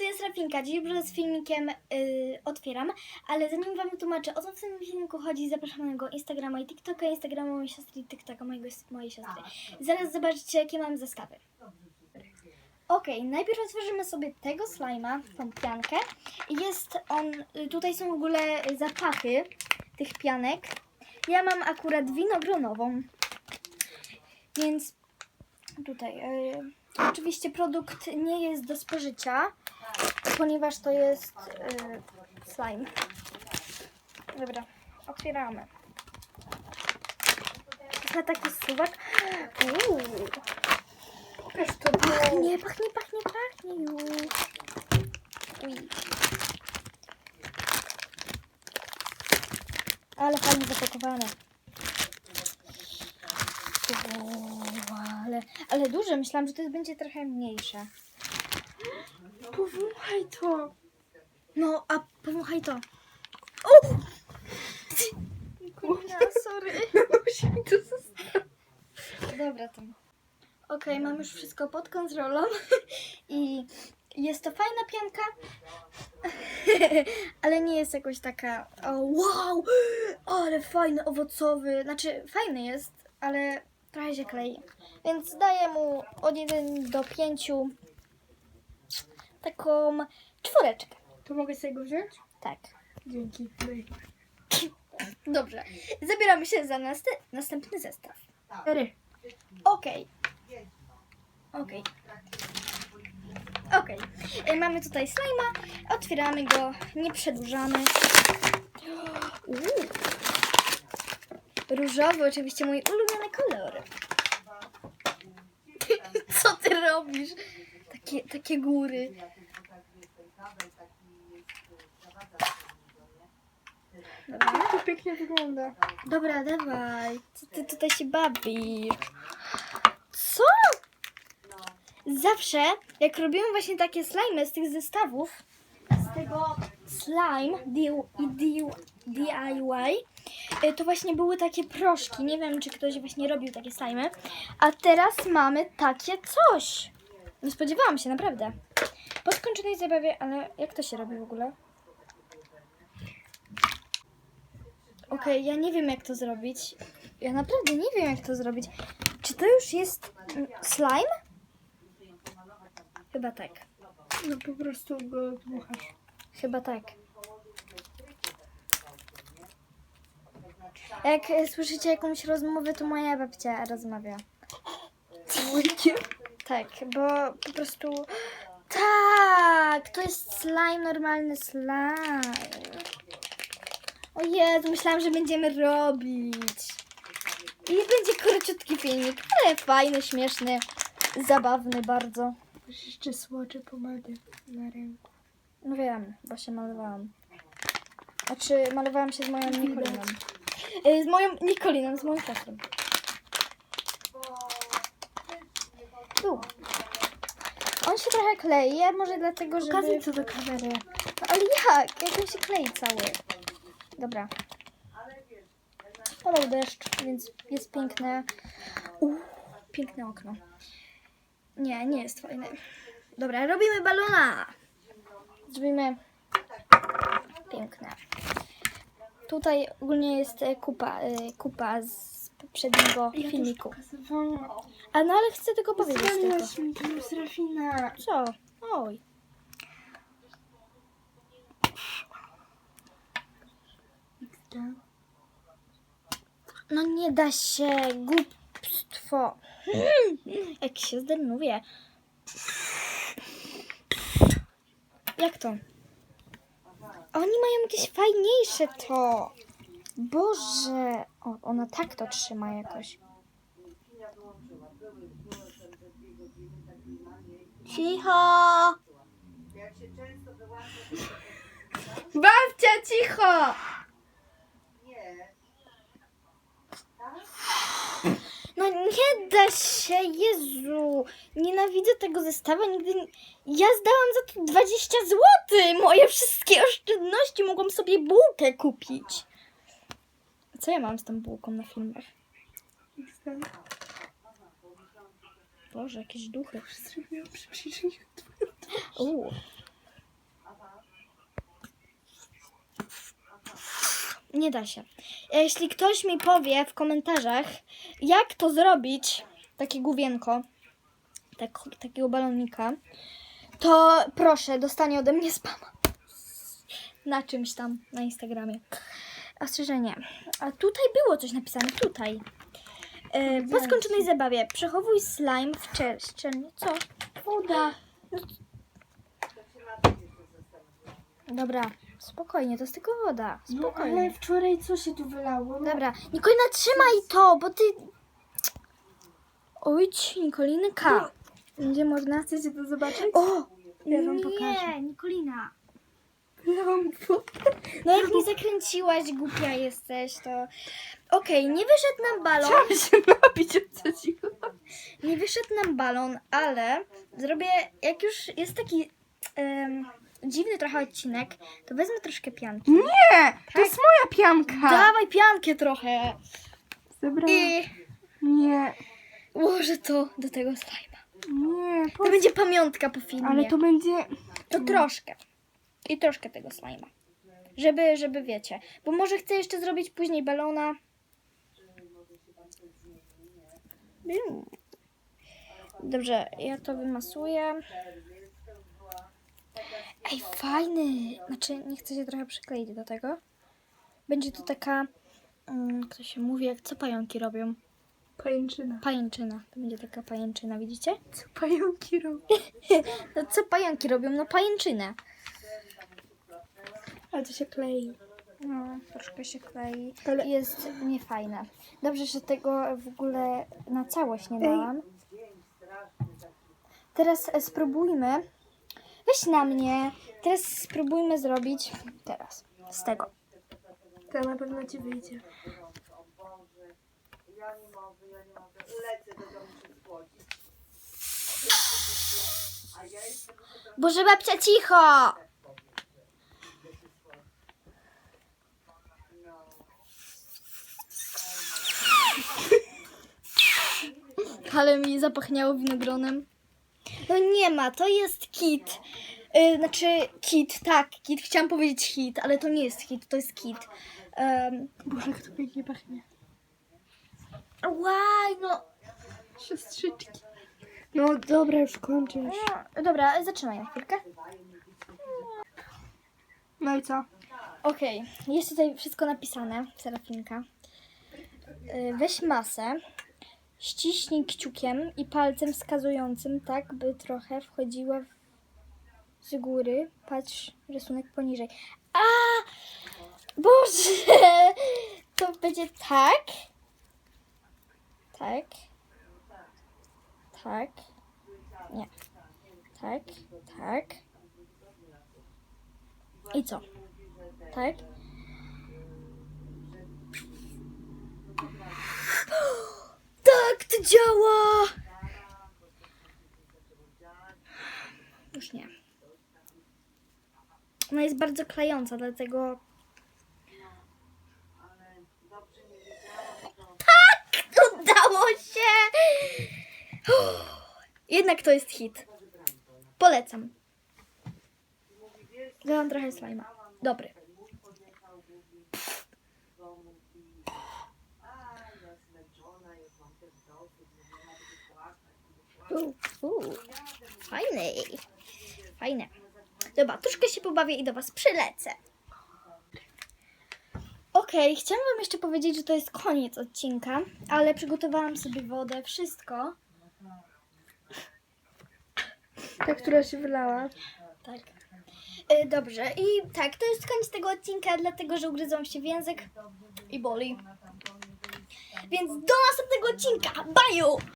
to jest Rafinka. Dziś z filmikiem yy, otwieram, ale zanim wam wytłumaczę o co w tym filmiku chodzi, zapraszam na mojego Instagrama i TikToka, Instagrama mojej siostry i TikToka mojego, mojej siostry. Zaraz zobaczycie jakie mam zestawy. Okej, najpierw otworzymy sobie tego slajma, tą piankę. Jest on, y, tutaj są w ogóle zapachy tych pianek. Ja mam akurat winogronową, więc tutaj y, oczywiście produkt nie jest do spożycia, ponieważ to jest y, slime. Dobra, otwieramy. Na taki suwak. Uuu. To Pachnie, pachnie, pachnie, pachnie już. Uj. Ale fajnie zapakowane. Uuu, ale, ale duże. Myślałam, że to będzie trochę mniejsze. Powąchaj to. No, a powąchaj to. O! Kurna, sorry. Musi mi to zostać. Dobra, to. Okej, mam już wszystko pod kontrolą i jest to fajna pianka, ale nie jest jakoś taka o, wow, ale fajny, owocowy, znaczy fajny jest, ale trochę się klei, więc daję mu od 1 do 5 taką czwóreczkę, To mogę sobie go wziąć? tak. Dzięki. Daj. Dobrze, zabieramy się za nast- następny zestaw. Cztery. Okej. Okej. Okej. Y, Mamy tutaj slajma. Otwieramy go, nie przedłużamy. Uuu. Różowy, oczywiście mój ulubiony kolor. Co ty robisz? Takie, takie góry. Dobra. Jak to pięknie wygląda. Dobra, dawaj. Co ty tutaj się bawisz? Co? Zawsze, jak robiłam właśnie takie slimy z tych zestawów, z tego slime DIY, y, to właśnie były takie proszki. Nie wiem, czy ktoś właśnie robił takie slimy. A teraz mamy takie coś. Nie spodziewałam się, naprawdę. Po skończonej zabawie, ale jak to się robi w ogóle? Okej, ja nie wiem jak to zrobić. Ja naprawdę nie wiem jak to zrobić. Czy to już jest mm, slime? Chyba tak. No po prostu go dmuchasz. Chyba tak. Jak e, słyszycie jakąś rozmowę, to moja babcia rozmawia. Łykiem. Tak, bo po prostu. Tak! To jest slime, normalny slime. O Jezu, myślałam, że będziemy robić. I będzie króciutki filmik, ale fajny, śmieszny, zabawny bardzo. Masz jeszcze słocze pomady na ręku. No wiem, bo się malowałam. Znaczy, malowałam się z moją Nikoliną. Y, Z moją Nikoliną, z moją siostrą. Tu. On się trochę klei, a może dlatego, żeby... Pokazuj co do kamery. No, ale jak? Jak on się klei cały? Dobra. Padał deszcz, więc jest piękne. Uuu, piękne okno. Nie, nie jest fajne. Dobra, robimy balona. Zrobimy piękne. Tutaj ogólnie jest e, kupa, e, kupa z poprzedniego Ja filmiku. A no ale chcę tylko powiedzieć mi. Co? Oj. No nie da się, głupstwo. Jak się zdenerwuję. Jak to? Oni mają jakieś fajniejsze to. Boże. O, ona tak to trzyma jakoś. Cicho. Babcia, cicho! No nie da się, Jezu. Nienawidzę tego zestawu. Nigdy nie... Ja zdałam za to 20 zł. Moje wszystkie oszczędności mogłam sobie bułkę kupić. Co ja mam z tą bułką na filmach? Boże, jakieś duchy. Zrobiłam. Nie da się. Jeśli ktoś mi powie w komentarzach, jak to zrobić, takie główienko, tak, takiego balonika, to proszę, dostanie ode mnie spama. Na czymś tam, na Instagramie. Ostrzeżenie. A tutaj było coś napisane, tutaj. E, po skończonej zabawie przechowuj slime w czer- szczelnie. Co? Woda. Dobra, spokojnie, to jest tylko woda. No Spokojnie. ale wczoraj co się tu wylało? No, Dobra, Nikolina, trzymaj to, bo ty... Ojć, Nikolinka. Będzie można... Chcecie to zobaczyć? O! Ja wam nie, pokażę. Nikolina. Wylałam wodę. No jak nie zakręciłaś, głupia jesteś, to... Okej, nie wyszedł nam balon, Chciałam się napić, o co ci chodzi? nie wyszedł nam balon, ale zrobię, jak już jest taki em, dziwny trochę odcinek, to wezmę troszkę pianki. Nie! To jest moja pianka! Dawaj piankę trochę Zebrałam. i Nie, ułożę to do tego slajma. nie. Po... To będzie pamiątka po filmie. Ale to będzie... To troszkę. I troszkę tego slajma. Żeby, żeby wiecie. Bo może chcę jeszcze zrobić później balona. Mm. Dobrze, ja to wymasuję. Ej, fajny. Znaczy, nie chcę się trochę przykleić do tego. Będzie to taka, mm, jak to się mówi, jak co pająki robią? Pajęczyna. Pajęczyna. To będzie taka pajęczyna, widzicie? Co pająki robią? No co pająki robią? No pajęczynę. To się klei. No, troszkę się klei. Ale- Jest niefajne. Dobrze, że tego w ogóle na całość nie dałam. Teraz e, spróbujmy. Weź na mnie. Teraz spróbujmy zrobić. Teraz. Z tego. To na pewno ci wyjdzie. Boże babcia, cicho! Ale mi zapachniało winogronem. No nie ma, to jest kit. Yy, znaczy kit, tak, kit. Chciałam powiedzieć hit, ale to nie jest hit, to jest kit. Um, Boże, jak to pięknie pachnie. łaj, no. Siostrzyczki. No dobra, już kończę. Już. no. Dobra, zaczynaj na chwilkę. No i co? Okej, jest tutaj wszystko napisane, Serafinka. Y, Weź masę, ściśnij kciukiem i palcem wskazującym tak, by trochę wchodziła w... z góry. Patrz rysunek poniżej. A! Boże! To będzie tak. Tak. Tak. Nie. Tak. Tak. I co? Tak? To działa! Już nie. Ona jest bardzo klejąca, dlatego... Tak! Udało się! Jednak to jest hit. Polecam. Dodam trochę slajma. Dobry. Uu, uu. Fajny. Fajne. Dobra, troszkę się pobawię i do Was przylecę. Okej, chciałam Wam jeszcze powiedzieć, że to jest koniec odcinka, ale przygotowałam sobie wodę, wszystko. Ta, która się wylała. Tak. Y, Dobrze, i tak, to jest koniec tego odcinka, dlatego że ugryzłam się w język i boli. Więc do następnego odcinka. Bye!